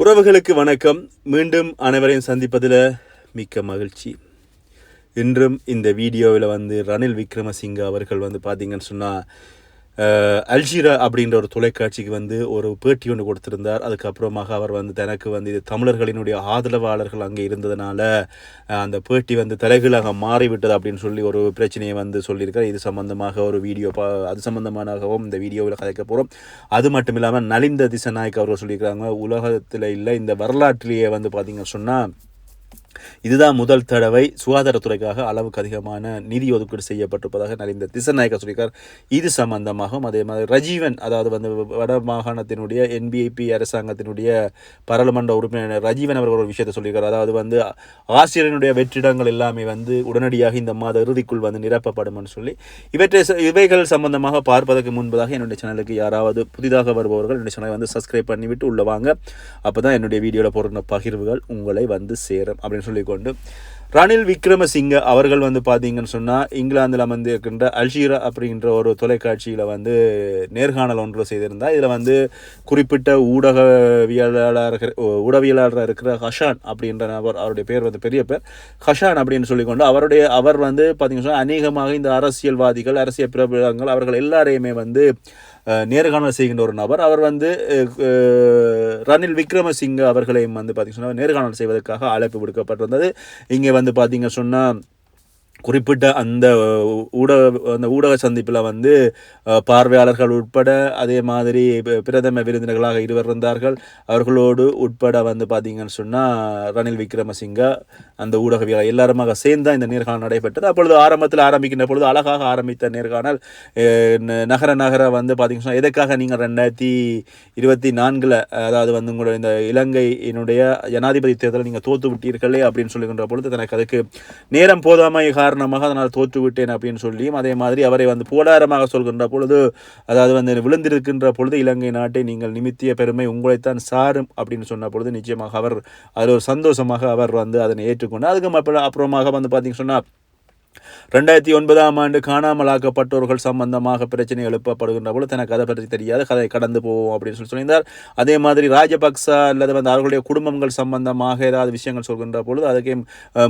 உறவுகளுக்கு வணக்கம். மீண்டும் அனைவரையும் சந்திப்பதில் மிக்க மகிழ்ச்சி. இன்றும் இந்த வீடியோவில் வந்து ரணில் விக்ரமசிங்க அவர்கள் வந்து பார்த்தீங்கன்னு சொன்னால் அல்ஜீரா அப்படின்ற ஒரு தொலைக்காட்சிக்கு வந்து ஒரு பேட்டி ஒன்று கொடுத்திருந்தார். அதுக்கப்புறமாக அவர் வந்து தனக்கு வந்து இது தமிழர்களினுடைய ஆதரவாளர்கள் அங்கே இருந்ததுனால அந்த பேட்டி வந்து தலைகீழாக மாறிவிட்டது அப்படின்னு சொல்லி ஒரு பிரச்சனையை வந்து சொல்லியிருக்கார். இது சம்பந்தமாக ஒரு வீடியோ பா அது சம்பந்தமானகவும் இந்த வீடியோவில் கதைக்க போகிறோம் அது மட்டும் இல்லாமல் நலிந்த திசநாயக் அவர்கள் சொல்லியிருக்கிறாங்க உலகத்தில் இல்லை இந்த வரலாற்றிலேயே வந்து பார்த்திங்க சொன்னால் இதுதான் முதல் தடவை சுகாதாரத்துறைக்காக அளவுக்கு அதிகமான நிதி ஒதுக்கீடு செய்யப்பட்டிருப்பதாக நரேந்திர திசநாயக்க சொல்லியிருக்கார் இது சம்பந்தமாகவும் அதே மாதிரி ரஜீவன் அதாவது வந்து வட மாகாணத்தினுடைய என்பிஐபி அரசாங்கத்தினுடைய பாராளுமன்ற உறுப்பினர் ரஜீவன் அவர்கள் ஒரு விஷயத்தை சொல்லியிருக்கார். அதாவது வந்து ஆசிரியனுடைய வெற்றிடங்கள் எல்லாமே வந்து உடனடியாக இந்த மாத இறுதிக்குள் வந்து நிரப்பப்படும்னு சொல்லி இவற்றை இவைகள் சம்பந்தமாக பார்ப்பதற்கு முன்பதாக என்னுடைய சேனலுக்கு யாராவது புதிதாக வருபவர்கள் என்னுடைய சேனலை வந்து சப்ஸ்கிரைப் பண்ணிவிட்டு உள்ள வாங்க. அப்போ தான் என்னுடைய வீடியோவில் போடுற பகிர்வுகள் உங்களை வந்து சேரும். அப்படின்னு சொல்லிக்கொண்டு ரணில் விக்ரமசிங்க அவர்கள் வந்து பார்த்தீங்கன்னு சொன்னால் இங்கிலாந்தில் வந்து இருக்கின்ற அல்ஜீரா அப்படின்ற ஒரு தொலைக்காட்சியில் வந்து நேர்காணல் ஒன்று செய்திருந்தார். இதில் வந்து குறிப்பிட்ட ஊடகவியலாளர் ஊடகவியலாளராக இருக்கிற ஹஷான் அப்படின்ற நபர் அவருடைய பேர் வந்து பெரிய பேர் ஹஷான் அப்படின்னு சொல்லிக்கொண்டு அவருடைய அவர் வந்து பார்த்தீங்கன்னு சொன்னால் அநேகமாக இந்த அரசியல்வாதிகள் அரசியல் பிரபலங்கள் அவர்கள் எல்லாரையுமே வந்து நேர்காணல் செய்கின்ற ஒரு நபர். அவர் வந்து ரணில் விக்ரமசிங்க அவர்களையும் வந்து பார்த்தீங்கன்னா சொன்னால் நேர்காணல் செய்வதற்காக அழைப்பு விடுக்கப்பட்டிருந்தது. இங்கே வந்து பார்த்திங்க சொன்னால் குறிப்பிட்ட அந்த ஊடக அந்த ஊடக சந்திப்பில் வந்து பார்வையாளர்கள் உட்பட அதே மாதிரி பிரதம விருந்தினர்களாக இருவர் இருந்தார்கள். அவர்களோடு உட்பட வந்து பார்த்தீங்கன்னு சொன்னால் ரணில் விக்ரமசிங்க அந்த ஊடகவியலாளர் எல்லாருமாக சேர்ந்து தான் இந்த நேர்காணல் நடைபெற்றது. அப்பொழுது ஆரம்பத்தில் ஆரம்பிக்கின்ற பொழுது அழகாக ஆரம்பித்த நேர்காணல் நகர நகர வந்து பார்த்தீங்கன்னா சொன்னால் எதற்காக நீங்கள் ரெண்டாயிரத்தி இருபத்தி நான்கில் அதாவது வந்து உங்களுடைய இந்த இலங்கையினுடைய ஜனாதிபதி தேர்தலை நீங்கள் தோத்து விட்டீர்களே அப்படின்னு சொல்லுகின்ற பொழுது எனக்கு அதுக்கு நேரம் போதாமல் காரணமாக அதனால் தோற்றுவிட்டேன் அப்படின்னு சொல்லியும் அதே மாதிரி அவரை வந்து போலாரமாக சொல்கின்ற பொழுது அதாவது வந்து விழுந்திருக்கின்ற பொழுது இலங்கை நாட்டை நீங்கள் நிமித்திய பெருமை உங்களைத்தான் சாரும் அப்படின்னு சொன்ன பொழுது நிச்சயமாக அவர் அது ஒரு சந்தோஷமாக அவர் வந்து அதனை ஏற்றுக்கொண்டார். அதுக்கு அப்புறமாக வந்து பார்த்திங்க சொன்னால் ரெண்டாயிரத்தி ஒன்பதாம் ஆண்டு காணாமலாக்கப்பட்டவர்கள் சம்பந்தமாக பிரச்சனை எழுப்பப்படுகின்ற போது தனக்கு அதை பற்றி தெரியாது கதை கடந்து போவோம் அப்படின்னு சொல்லி சொல்லியிருந்தார். அதே மாதிரி ராஜபக்சா அல்லது வந்து அவர்களுடைய குடும்பங்கள் சம்பந்தமாக ஏதாவது விஷயங்கள் சொல்கின்ற பொழுது அதுக்கு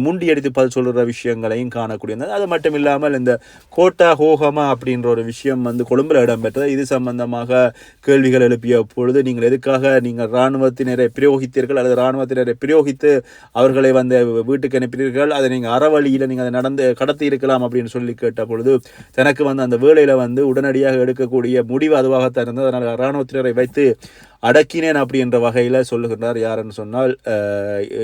முண்டி அடித்து பதில் சொல்கிற விஷயங்களையும் காணக்கூடியது. அது மட்டும் இல்லாமல் இந்த கோட்டா ஹோகமா அப்படின்ற ஒரு விஷயம் வந்து கொழும்பில் இடம்பெற்றது. இது சம்பந்தமாக கேள்விகள் எழுப்பிய பொழுது நீங்கள் எதுக்காக நீங்கள் இராணுவத்தினரை பிரயோகித்தீர்கள் அல்லது இராணுவத்தினரை பிரயோகித்து அவர்களை வந்து வீட்டுக்கு அனுப்பினீர்கள்? அதை நீங்கள் அறவழியில் நீங்கள் அதை நடந்து கடத்தி எடுக்கலாம் அப்படின்னு சொல்லி கேட்ட பொழுது தனக்கு வந்து அந்த வேலையில் வந்து உடனடியாக எடுக்கக்கூடிய முடிவு அதுவாகத்தான் இருந்தது. அதனால் இராணுவத்தினரை வைத்து அடக்கினேன் அப்படி என்ற வகையில் சொல்லுகின்றார். யாருன்னு சொன்னால்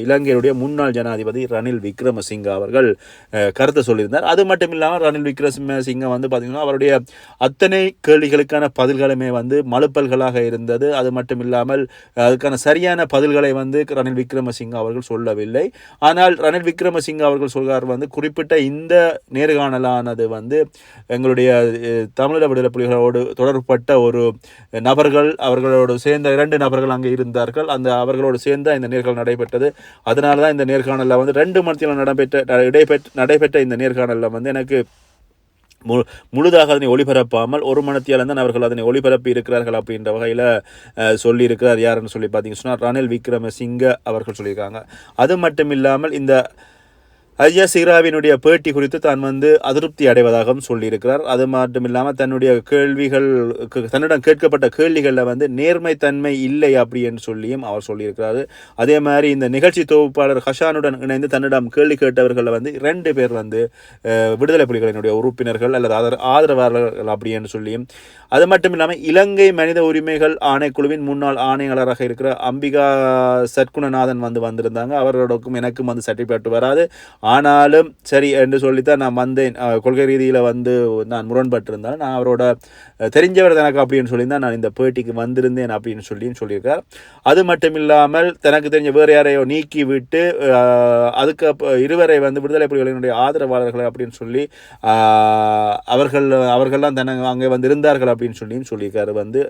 இலங்கையுடைய முன்னாள் ஜனாதிபதி ரணில் விக்ரமசிங்க அவர்கள். அஹ், கருத்தை சொல்லியிருந்தார். அது மட்டும் இல்லாமல் ரணில் விக்ரமசிங்க வந்து பார்த்திங்கன்னா அவருடைய அத்தனை கேள்விகளுக்கான பதில்களுமே வந்து மலுப்பல்களாக இருந்தது. அது மட்டும் இல்லாமல் அதுக்கான சரியான பதில்களை வந்து ரணில் விக்ரமசிங்க அவர்கள் சொல்லவில்லை. ஆனால் ரணில் விக்ரமசிங்க அவர்கள் சொல்கிறார் வந்து குறிப்பிட்ட இந்த நேர்காணலானது வந்து எங்களுடைய அஹ், விடுதலை புலிகளோடு தொடர்பட்ட ஒரு நபர்கள் அவர்களோடு சேர்ந்து இரண்டு நபர்கள் அங்கே இருந்தார்கள். அந்த அவர்களோடு சேர்ந்து இந்த நேர்காணல் நடைபெற்றது. அதனால தான் இந்த நேர்காணலில் வந்து ரெண்டு மணித்தில் நடைபெற்ற இடைபெற்ற நடைபெற்ற இந்த நேர்காணலில் வந்து எனக்கு மு முழுதாக அதனை ஒளிபரப்பாமல் ஒரு மனத்தியால் தான் அவர்கள் அதனை ஒளிபரப்பி இருக்கிறார்கள் அப்படின்ற வகையில் சொல்லியிருக்கிறார் யாருன்னு சொல்லி பார்த்தீங்கன்னா ரணில் விக்ரமசிங்க அவர்கள் சொல்லியிருக்காங்க. அது மட்டும் இல்லாமல் இந்த ஐயா சிராவினுடைய பேட்டி குறித்து தான் வந்து அதிருப்தி அடைவதாகவும் சொல்லியிருக்கிறார். அது மட்டும் இல்லாமல் தன்னுடைய கேள்விகள் தன்னிடம் கேட்கப்பட்ட கேள்விகளில் வந்து நேர்மைத்தன்மை இல்லை அப்படின்னு சொல்லியும் அவர் சொல்லியிருக்கிறாரு. அதே மாதிரி இந்த நிகழ்ச்சி தொகுப்பாளர் ஹஷானுடன் இணைந்து தன்னிடம் கேள்வி கேட்டவர்களில் வந்து ரெண்டு பேர் வந்து விடுதலை புலிகளினுடைய உறுப்பினர்கள் அல்லது ஆதர ஆதரவாளர்கள் அப்படின்னு சொல்லியும். அது மட்டும் இல்லாமல் இலங்கை மனித உரிமைகள் ஆணைக்குழுவின் முன்னாள் ஆணையாளராக இருக்கிற அம்பிகா சற்குணநாதன் வந்து வந்திருந்தாங்க. அவர்களுக்கும் எனக்கும் வந்து சர்டிஃபிகேட் வராது. ஆனாலும் சரி என்று சொல்லித்தான் நான் வந்தேன். கொள்கை ரீதியில் வந்து நான் முரண்பட்டிருந்தாலும் நான் அவரோட தெரிஞ்சவர் தனக்கு அப்படின்னு சொல்லி தான் நான் இந்த பேட்டிக்கு வந்திருந்தேன் அப்படின்னு சொல்லியும் சொல்லியிருக்கார். அது மட்டும் இல்லாமல் தனக்கு தெரிஞ்ச வேறு யாரையோ நீக்கி விட்டு அதுக்கு இருவரை வந்து விடுதலை புலிகளினுடைய ஆதரவாளர்கள் அப்படின்னு சொல்லி அவர்கள் அவர்கள்லாம் தன அங்கே வந்து இருந்தார்கள் அப்படின்னு சொல்லியும் சொல்லியிருக்காரு வந்து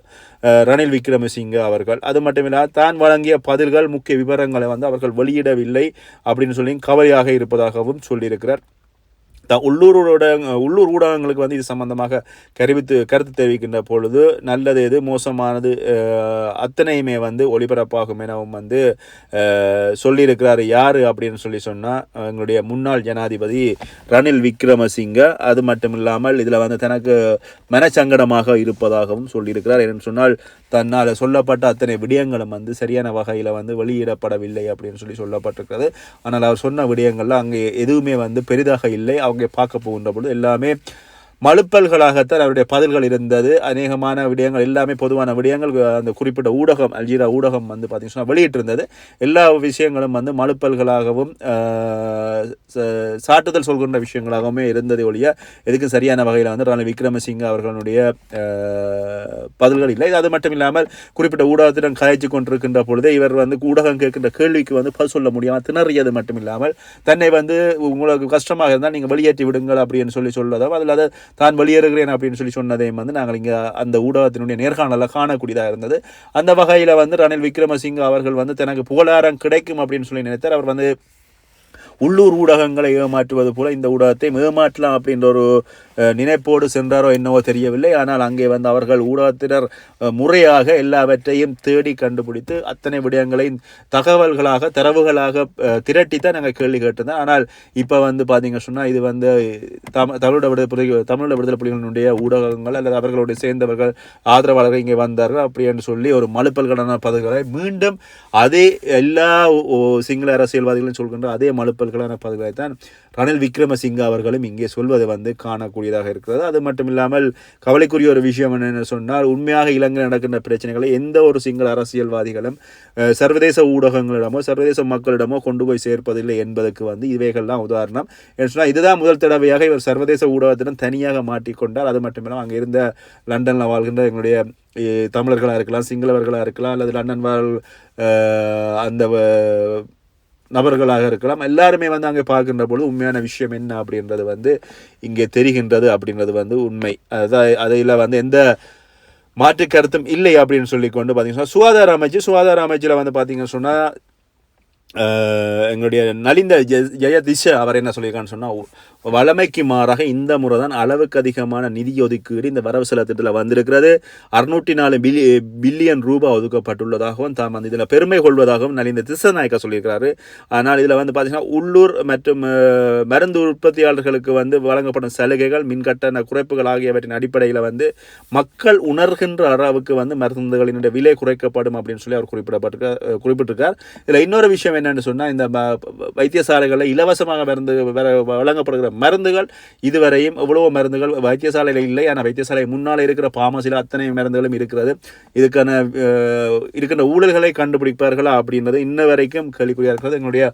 ரணில் விக்ரமசிங்க அவர்கள். அது மட்டும் இல்லாமல் தான் வழங்கிய பதில்கள் முக்கிய விவரங்களை வந்து அவர்கள் வெளியிடவில்லை அப்படின்னு சொல்லி கவலையாக இருப்பதாகவும் சொல்லியிருக்கிறார். த உள்ளூர் உள்ளூர் ஊடகங்களுக்கு வந்து இது சம்பந்தமாக கருவித்து கருத்து தெரிவிக்கின்ற பொழுது நல்லது எது மோசமானது அத்தனையுமே வந்து ஒளிபரப்பாகும் எனவும் வந்து சொல்லியிருக்கிறார் யார் அப்படின்னு சொல்லி சொன்னால் எங்களுடைய முன்னாள் ஜனாதிபதி ரணில் விக்ரமசிங்க. அது மட்டும் இல்லாமல் இதில் வந்து தனக்கு மனச்சங்கடமாக இருப்பதாகவும் சொல்லியிருக்கிறார். என்று சொன்னால் தன்னால் சொல்லப்பட்ட அத்தனை விடயங்களும் வந்து சரியான வகையில் வந்து வெளியிடப்படவில்லை அப்படின்னு சொல்லி சொல்லப்பட்டிருக்கிறது. ஆனால் அவர் சொன்ன விடயங்கள்லாம் அங்கே எதுவுமே வந்து பெரிதாக இல்லை. அவங்க பார்க்க போகின்ற பொழுது எல்லாமே மழுப்பல்களாகத்தான் அவருடைய பதில்கள் இருந்தது. அநேகமான விடயங்கள் எல்லாமே பொதுவான விடயங்கள். அந்த குறிப்பிட்ட ஊடகம் அல்ஜீரா ஊடகம் வந்து பார்த்தீங்கன்னா வெளியிட்டிருந்தது. எல்லா விஷயங்களும் வந்து மழுப்பல்களாகவும் ச- சாட்டுதல் சொல்கின்ற விஷயங்களாகவுமே இருந்தது ஒழிய எதுக்கும் சரியான வகையில் வந்து ரணில் விக்ரமசிங்க அவர்களுடைய பதில்கள் இல்லை. இது அது மட்டும் இல்லாமல் குறிப்பிட்ட ஊடகத்திடம் கலைச்சு கொண்டிருக்கின்ற பொழுதே இவர் வந்து ஊடகம் கேட்கின்ற கேள்விக்கு வந்து பதில் சொல்ல முடியாமல் திணறியது மட்டும் இல்லாமல் தன்னை வந்து உங்களுக்கு கஷ்டமாக இருந்தால் நீங்கள் வெளியேற்றி விடுங்கள் அப்படின்னு சொல்லி சொல்லதும் அதில் அதை தான் வெளியேறுகிறேன் அப்படின்னு சொல்லி சொன்னதையும் வந்து நாங்கள் இங்கே அந்த ஊடகத்தினுடைய நேர்காணலில் காணக்கூடியதாக இருந்தது. அந்த வகையில் வந்து ரணில் விக்ரமசிங்க அவர்கள் வந்து தனக்கு புகழாரம் கிடைக்கும் அப்படின்னு சொல்லி நினைத்தார். அவர் வந்து உள்ளூர் ஊடகங்களை ஏமாற்றுவது போல இந்த ஊடகத்தை ஏமாற்றலாம் அப்படின்ற ஒரு நினைப்போடு சென்றாரோ என்னவோ தெரியவில்லை. ஆனால் அங்கே வந்து அவர்கள் ஊடகத்தினர் முறையாக எல்லாவற்றையும் தேடி கண்டுபிடித்து அத்தனை விடயங்களையும் தகவல்களாக தரவுகளாக திரட்டி தான் நாங்கள் கேள்வி கேட்டிருந்தோம். ஆனால் இப்போ வந்து பார்த்தீங்க சொன்னால் இது வந்து தம தமிழோட விடுதலை புலி- தமிழோட விடுதலை புலிகளினுடைய ஊடகங்கள் அல்லது அவர்களுடைய சேர்ந்தவர்கள் ஆதரவாளர்கள் இங்கே வந்தார்கள். அப்படி என்று சொல்லி ஒரு மலுப்பல்களான பதவிகளை மீண்டும் அதே எல்லா சிங்கள அரசியல்வாதிகளும் சொல்கின்ற அதே மலுப்பல்களான பதவிகளை தான் ரணில் விக்ரமசிங்க அவர்களும் இங்கே சொல்வது வந்து காணக்கூடியதாக இருக்கிறது. அது மட்டும் இல்லாமல் கவலைக்குரிய ஒரு விஷயம் என்னென்னு சொன்னால் உண்மையாக இலங்கையில் நடக்கின்ற பிரச்சனைகளை எந்த ஒரு சிங்கள அரசியல்வாதிகளும் சர்வதேச ஊடகங்களிடமோ சர்வதேச மக்களிடமோ கொண்டு போய் சேர்ப்பதில்லை என்பதற்கு வந்து இவைகள்லாம் உதாரணம். என்று சொன்னால் இதுதான் முதல் தடவையாக இவர் சர்வதேச ஊடகத்திடம் தனியாக மாட்டிக்கொண்டார். அது மட்டும் இல்லாமல் அங்கே இருந்த லண்டனில் வாழ்கின்ற எங்களுடைய தமிழர்களாக இருக்கலாம் சிங்களவர்களாக இருக்கலாம் அல்லது லண்டன் வாழ் அந்த நபர்களாக இருக்கலாம். எல்லாருமே வந்து அங்கே பார்க்கின்ற பொழுது உண்மையான விஷயம் என்ன அப்படின்றது வந்து இங்கே தெரிகின்றது அப்படின்றது வந்து உண்மை. அதான் அதில் வந்து எந்த மாற்று கருத்தும் இல்லை அப்படின்னு சொல்லி கொண்டு பார்த்தீங்கன்னா சுகாதார அமைச்சு சுகாதார அமைச்சில் வந்து பார்த்தீங்கன்னு சொன்னால் எங்களுடைய நலிந்த ஜெ- ஜெயதிஷ அவர் என்ன சொல்லியிருக்கான்னு சொன்னால் வளமைக்கு மாறாக இந்த முறை தான் அளவுக்கு அதிகமான நிதி ஒதுக்கீடு இந்த வரவு செலவு திட்டத்தில் வந்திருக்கிறது. அறுநூற்றி நாலு பில்லி பில்லியன் ரூபாய் ஒதுக்கப்பட்டுள்ளதாகவும் தாம் வந்து இதில் பெருமை கொள்வதாகவும் நலிந்த திசநாயக்கா சொல்லியிருக்கிறாரு. ஆனால் இதில் வந்து பார்த்திங்கன்னா உள்ளூர் மற்றும் மருந்து உற்பத்தியாளர்களுக்கு வந்து வழங்கப்படும் சலுகைகள் மின்கட்டண குறைப்புகள் ஆகியவற்றின் அடிப்படையில் வந்து மக்கள் உணர்கின்ற அளவுக்கு வந்து மருந்துகளினுடைய விலை குறைக்கப்படும் அப்படின்னு சொல்லி அவர் குறிப்பிடப்பட்டிருக்கார் குறிப்பிட்டிருக்கார். இதில் இன்னொரு விஷயம் என்னென்னு சொன்னால் இந்த வைத்தியசாலைகளில் இலவசமாக மருந்து வழங்கப்படுகிற மருந்துகள் இதுவரையும் எவ்வளவோ மருந்துகள் வைத்தியசாலையில் இல்லை. ஆனால் வைத்தியசாலை முன்னால் இருக்கிற பாமசியில் அத்தனை மருந்துகளும் இருக்கிறது. இதுக்கான இருக்கின்ற ஊழல்களை கண்டுபிடிப்பார்களா அப்படின்றது இன்ன வரைக்கும் கேள்விக்குறியாக இருக்கிறது. எங்களுடைய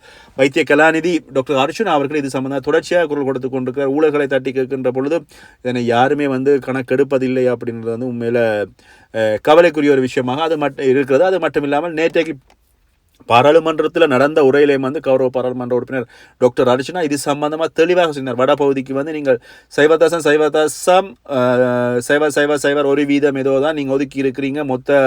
வைத்திய கலாநிதி டாக்டர் அர்ஜுன் அவர்கள் இது சம்பந்தமாக தொடர்ச்சியாக குரல் கொடுத்து கொண்டிருக்கிறார் ஊழல்களை தட்டி கேட்கின்ற பொழுது இதனை யாருமே வந்து கணக்கெடுப்பதில்லை அப்படின்றது வந்து உண்மையில் கவலைக்குரிய ஒரு விஷயமாக அது மட்டும் இருக்கிறது. அது மட்டும் இல்லாமல் நேற்றைக்கு பாராளுமன்றத்தில் நடந்த உரையிலையும் வந்து கௌரவ பாராளுமன்ற உறுப்பினர் டாக்டர் அர்ச்சனா இது சம்பந்தமாக தெளிவாக சொன்னார். வடபகுதிக்கு வந்து நீங்கள் சைவதாசம் சைவதாசம் சைவ சைவ சைவர் ஒரு வீதம் ஏதோ தான் நீங்கள் ஒதுக்கி இருக்கிறீங்க. மொத்த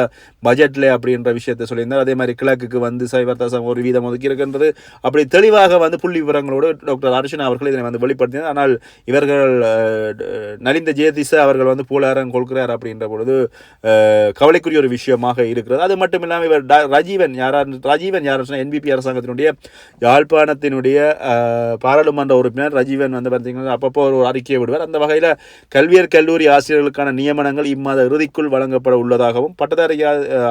பட்ஜெட்டில் அப்படின்ற விஷயத்தை சொல்லியிருந்தார். அதே மாதிரி கிழக்குக்கு வந்து சைவதாசம் ஒரு வீதம் ஒதுக்கி இருக்கின்றது. அப்படி தெளிவாக வந்து புள்ளி விவரங்களோடு டாக்டர் அர்ச்சனா அவர்கள் இதனை வந்து வெளிப்படுத்தினார். ஆனால் இவர்கள் நலிந்த ஜெயதிச அவர்கள் வந்து பூலாரம் கொள்கிறார் அப்படின்ற பொழுது கவலைக்குரிய ஒரு விஷயமாக இருக்கிறது. அது மட்டும் இல்லாமல் இவர் ரஜீவன் யாரார் யாரா ராஜீவன் யார் என்பிபி அரசாங்கத்தினுடைய யாழ்ப்பாணத்தினுடைய பாராளுமன்ற உறுப்பினர் ரஜீவன் வந்து பார்த்தீங்கன்னா அப்பப்போ ஒரு அறிக்கையை விடுவார். அந்த வகையில் கல்வியர் கல்லூரி ஆசிரியர்களுக்கான நியமனங்கள் இம்மாத இறுதிக்குள் வழங்கப்பட உள்ளதாகவும் பட்டதாரி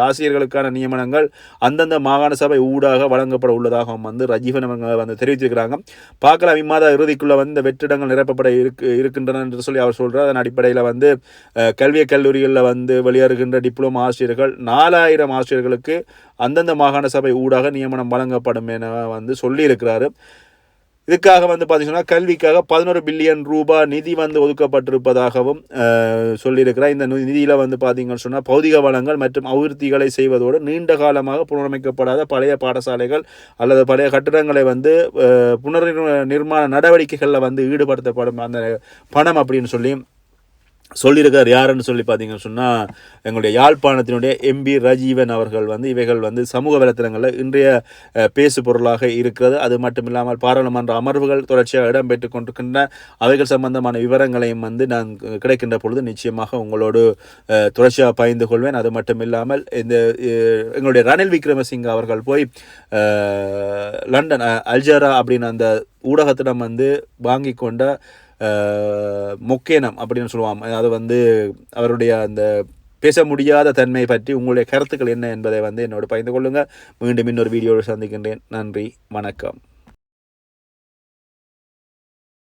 ஆசிரியர்களுக்கான நியமனங்கள் அந்தந்த மாகாண சபை ஊடாக வழங்கப்பட உள்ளதாகவும் வந்து ரஜீவன் அவங்க வந்து தெரிவித்திருக்கிறாங்க. பார்க்கலாம் இம்மாத இறுதிக்குள்ள வந்து இந்த வெற்றிடங்கள் நிரப்பப்பட இருக்கு இருக்கின்றன என்று சொல்லி அவர் சொல்கிறார் அதன் அடிப்படையில் வந்து கல்விய கல்லூரிகளில் வந்து வெளியேறுகின்ற டிப்ளமோ ஆசிரியர்கள் நாலாயிரம் ஆசிரியர்களுக்கு அந்தந்த மாகாண சபை ஊடாக நியமனம் வழங்கப்படும் என வந்து சொல்லியிருக்கிறாரு. இதுக்காக வந்து பார்த்திங்கன்னா கல்விக்காக பதினோரு பில்லியன் ரூபாய் நிதி வந்து ஒதுக்கப்பட்டிருப்பதாகவும் சொல்லியிருக்கிறார். இந்த நிதியில் வந்து பார்த்திங்கன்னு சொன்னால் பௌதிக வளங்கள் மற்றும் அபிவிருத்திகளை செய்வதோடு நீண்ட காலமாக புனரமைக்கப்படாத பழைய பாடசாலைகள் அல்லது பழைய கட்டிடங்களை வந்து புனர் நிர்மாண நடவடிக்கைகளில் வந்து ஈடுபடுத்தப்படும் அந்த பணம் அப்படின்னு சொல்லி சொல்லியிருக்கார் யாருன்னு சொல்லி பார்த்தீங்கன்னு சொன்னால் எங்களுடைய யாழ்ப்பாணத்தினுடைய எம்பி ரஜீவன் அவர்கள் வந்து இவைகள் வந்து சமூக வலைத்தளங்களில் இன்றைய பேசு பொருளாக இருக்கிறது. அது மட்டும் இல்லாமல் பாராளுமன்ற அமர்வுகள் தொடர்ச்சியாக இடம்பெற்று கொண்டிருக்கின்றன. அவைகள் சம்பந்தமான விவரங்களையும் வந்து நான் கிடைக்கின்ற பொழுது நிச்சயமாக உங்களோடு தொடர்ச்சியாக பகிர்ந்து கொள்வேன். அது மட்டும் இல்லாமல் இந்த எங்களுடைய ரணில் விக்ரமசிங்க அவர்கள் போய் லண்டன் அல்ஜரா அப்படின்னு அந்த ஊடகத்திடம் வந்து வாங்கி கொண்ட மொக்கேனம் அப்படின்னு சொல்லுவாங்க. அது வந்து அவருடைய அந்த பேச முடியாத தன்மை பற்றி உங்களுடைய கருத்துக்கள் என்ன என்பதை வந்து என்னோடு பகிர்ந்து கொள்ளுங்கள். மீண்டும் இன்னொரு வீடியோவில் சந்திக்கின்றேன். நன்றி. வணக்கம்.